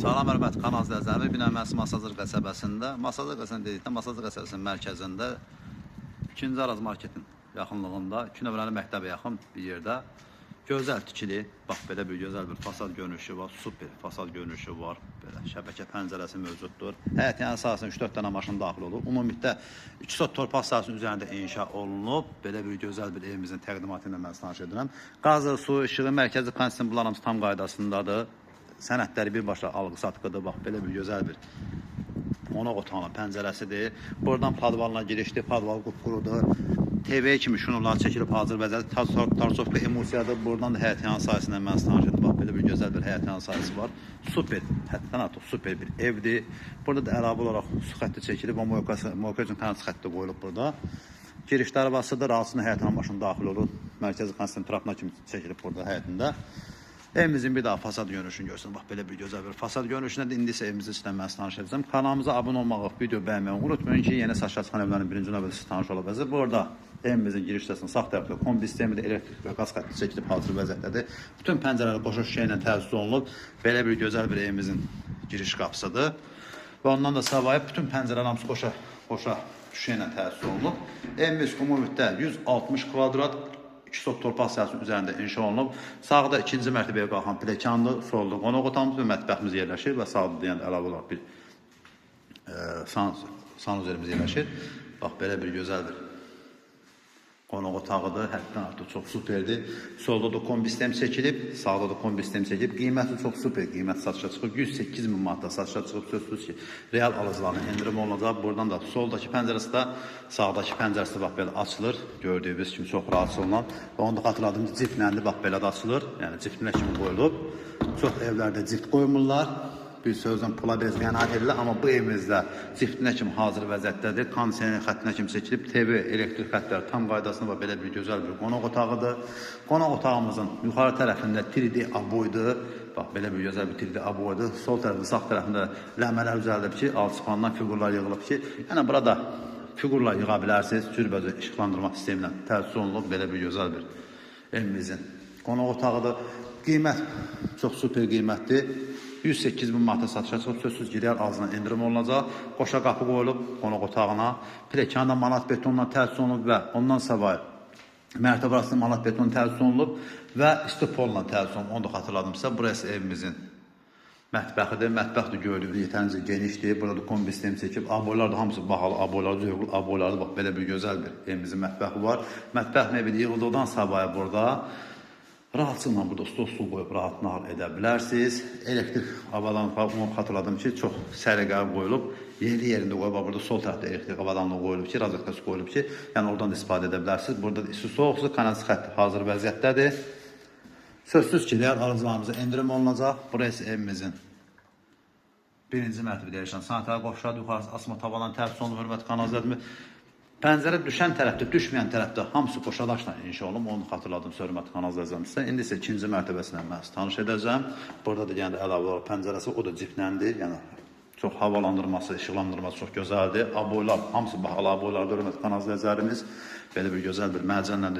Salam hörmətli kanal izləyiciləri. Binə Məsi Masazır qəsəbəsində, Masazır qəsəbəsində dedikdə Masazır qəsəbəsinin mərkəzində 2-ci Araz marketin yaxınlığında 2 nömrəli məktəbə yaxın bir yerdə gözəl tikili, bax belə bir gözəl bir fasad görünüşü var, super fasad görünüşü var. Belə şəbəkə pəncərəsi mövcuddur. Həyətin əsasında 3-4 dənə maşın daxil olub. Ümumilikdə 2 sot torpaq sahəsinin üzərində inşa olunub. Belə bir gözəl bir evimizin təqdimatı ilə mən tanış edirəm. Qazı, su, işığı, mərkəzi kondisioner bunlar hamısı tam qaydasındadır. Sənədləri birbaşa alğı satqıdır. Bax belə bir gözəl bir qonaq otağının pəncərəsidir. Buradan padvalına girişdir. Padval qupqurudur. TV kimi şunurlar çəkilib hazır vəziyyətdə. Tarsovka emosiyadır. Buradan da həyət yan sahəsindən mən tanış edim. Bax belə bir gözəl bir həyət yan sahəsi var. Super, həddən artıq super bir evdir. Burada da əlavə olaraq su xətti çəkilib. Moyka moyka üçün kanat xətti qoyulub burada. Giriş darvasıdır. Altına həyətin maşın daxil olur. Mərkəzi trapına kimi çəkilib burada həyətində. Evimizin bir daha fasad görünüşünü görsün. Bax belə bir gözəl bir fasad görünüşünə də indi isə evimizin içindən mən. Kanalımıza abunə olmağı, video bəyənməyi unutmayın ki, yeni Saşa Çıxan evlərin birinci növbədə siz tanış ola biləsiniz. Evimizin giriş hissəsinin sağ tərəfdə kombi sistemi də elektrik və qaz xətti çəkilib hazır vəziyyətdədir. Bütün pəncərələr qoşa şüşə ilə təchiz olunub. Belə bir gözəl bir evimizin giriş qapısıdır. Və ondan da savayı bütün pəncərələr hamısı qoşa qoşa şüşə ilə olunub. Evimiz ümumilikdə 160 kvadrat 2 sot torpaq sahəsinin üzərində inşa olunub. Sağda ikinci mərtəbəyə qalxan pilləkəndir, solda qonaq otağımız və mətbəximiz yerləşir və sağda deyəndə əlavə olaraq bir e, san, sanuzerimiz yerləşir. Bax belə bir gözəl qonaq otağıdır. Həddən artıq çox superdir. Solda da kombi sistem çəkilib, sağda da kombi sistem çəkilib. Qiyməti çox super, qiymət satışa çıxıb 108 min manata satışa çıxıb. Sözsüz ki, real alıcıların endirim olunacaq. Buradan da soldakı pəncərəsi də sağdakı pəncərəsi bax belə açılır. Gördüyünüz kimi çox rahat açılan. Və onu da xatırladım ki, cipləndi bax belə də açılır. Yəni ciplinə kimi qoyulub. Çox evlərdə cipt qoymurlar bir sözlə pula bez qənaət edilir, amma bu evimizdə ciftinə kimi hazır vəziyyətdədir. Kondisioner xəttinə kimi çəkilib, TV, elektrik xəttləri tam qaydasında və belə bir gözəl bir qonaq otağıdır. Qonaq otağımızın yuxarı tərəfində 3D aboydur. Bax belə bir gözəl bir 3D aboydur. Sol tərəfdə, sağ tərəfində ləmələr düzəldilib ki, alçıpandan fiqurlar yığılıb ki, yəni burada fiqurlar yığa bilərsiniz. Cürbəcə işıqlandırma sistemi ilə təchiz olunub belə bir gözəl bir evimizin qonaq otağıdır. Qiymət çox super qiymətdir. 108 bin manata satışa çıxıb, sözsüz ki, real ağzına endirim olunacaq. Qoşa qapı qoyulub qonaq otağına. Piləkanda manat betonla təchiz olunub və ondan savayı mərtəbə arasında manat beton təchiz olunub və istipolla təchiz olunub. Onu da xatırladım sizə. Burası evimizin mətbəxidir. Mətbəx də gördüyünüz yetərincə genişdir. Burada kombi sistem çəkib. Aboylar da hamısı bahalı. Aboylar zövqlü. Aboylar da bax belə bir gözəl bir evimizin mətbəxi var. Mətbəx mebeli yığıldıqdan savayı burada Rahatçılıqla burada stol stul qoyub rahat nahar edə bilərsiniz. Elektrik avadanlıqlar onu xatırladım ki, çox səliqəli qoyulub. Yeri yerində qoyub, bax burada sol tərəfdə elektrik avadanlığı qoyulub ki, razvetkası qoyulub ki, yəni oradan da istifadə edə bilərsiniz. Burada da isti soğuk su kanal xətti hazır vəziyyətdədir. Sözsüz ki, real alıcılarımıza endirim olunacaq. Burası evimizin birinci mərtəbədə yerləşən sanitar qovşağı yuxarısı asma tavandan tərtib olunub, hörmətli kanal izləyicilər. Pəncərə düşən tərəfdə, düşməyən tərəfdə hamısı qoşa daşla inşa olunub. Onu xatırladım hörmətli kanal izləyicilərimizə. İndi isə ikinci mərtəbəsindən mən tanış edəcəm. Burada da yəni əlavə olaraq pəncərəsi o da cipləndir. Yəni çox havalandırması, işıqlandırması çox gözəldir. Aboylar, hamısı bahalı aboylardır hörmətli kanal izləyicilərimiz. Belə bir gözəl bir mərcənlə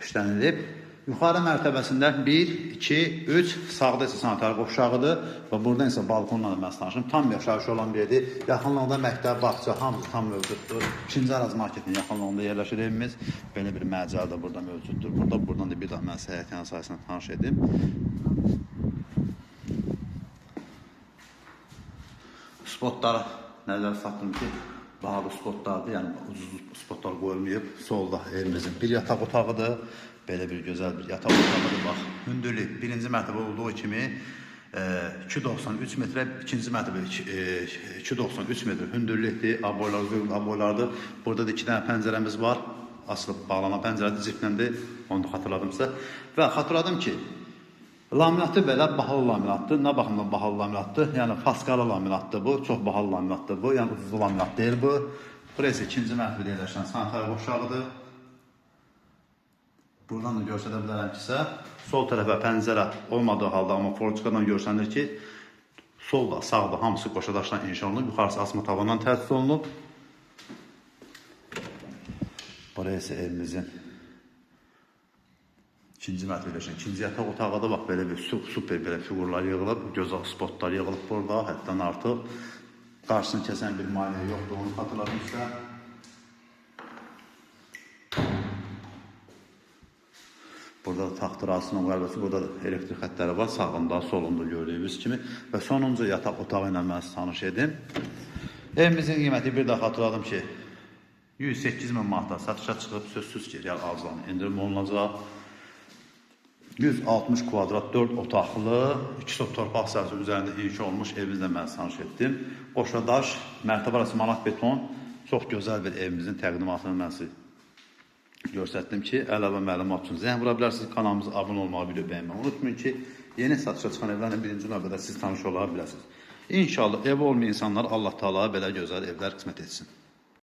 işlənilib. Yuxarı mərtəbəsində 1, 2, 3, sağda isə sanitar qovşağıdır və buradan isə balkonla da mən tanışım. Tam yaşayış olan bir yerdir. Yaxınlığında məktəb, bağça, hamısı tam mövcuddur. İkinci Araz marketin yaxınlığında yerləşir evimiz. Belə bir məcəl də burada mövcuddur. Burada buradan da bir daha mən səhiyyə əsasına tanış edim. Spotlara nəzər satdım ki, bahalı spotlardır, yəni ucuz spotlar qoyulmayıb. Solda evimizin bir yataq otağıdır. Belə bir gözəl bir yataq otağıdır. Bax, hündürlük birinci mərtəbə olduğu kimi e, 2.93 metrə, ikinci mərtəbə e, 2.93 metr hündürlükdür. Aboylar, aboylardır. Burada da iki dənə pəncərəmiz var. Asılıb bağlanan pəncərədir, cifləndir. Onu da xatırladım sizə. Və xatırladım ki, Laminatı belə bahalı laminatdır. Nə baxımdan bahalı laminatdır? Yəni faskalı laminatdır bu, çox bahalı laminatdır bu. Yəni ucuz laminat deyil bu. Burası ikinci mərtəbədə yerləşən sanitar qovşağıdır. Buradan da göstərə bilərəm ki, sol tərəfə pəncərə olmadığı halda, amma forçikadan görsənir ki, solda, sağda hamısı qoşa daşdan inşa olunub, yuxarısı asma tavandan təchiz olunub. Burası evimizin İkinci mərtəbə yerləşən ikinci yataq otağı da bax belə bir su- super belə fiqurlar yığılıb, gözəl spotlar yığılıb burada, həddən artıq. Qarşısını kəsən bir maneə yoxdur, onu xatırladım sizə. Burada da taxtırasının qəlbəsi, burada da elektrik xəttləri var, sağında, solunda gördüyünüz kimi. Və sonuncu yataq otağı ilə mən tanış edim. Evimizin qiyməti bir daha xatırladım ki, 108 min manatdan satışa çıxıb, sözsüz ki, real arzdan endirim olunacaq. 160 kvadrat 4 otaqlı, 2 sot torpaq sahəsi üzərində inşa olmuş evimizlə mən tanış etdim. Qoşadaş, mərtəbə arası manat beton, çox gözəl bir evimizin təqdimatını mən sizi göstərdim ki, əlavə məlumat üçün zəng vura bilərsiniz. Kanalımıza abunə olmağı, video bəyənməyi unutmayın ki, yeni satışa çıxan evlərlə birinci növbədə siz tanış ola biləsiniz. İnşallah ev olmayan insanlar Allah Taala belə gözəl evlər qismət etsin.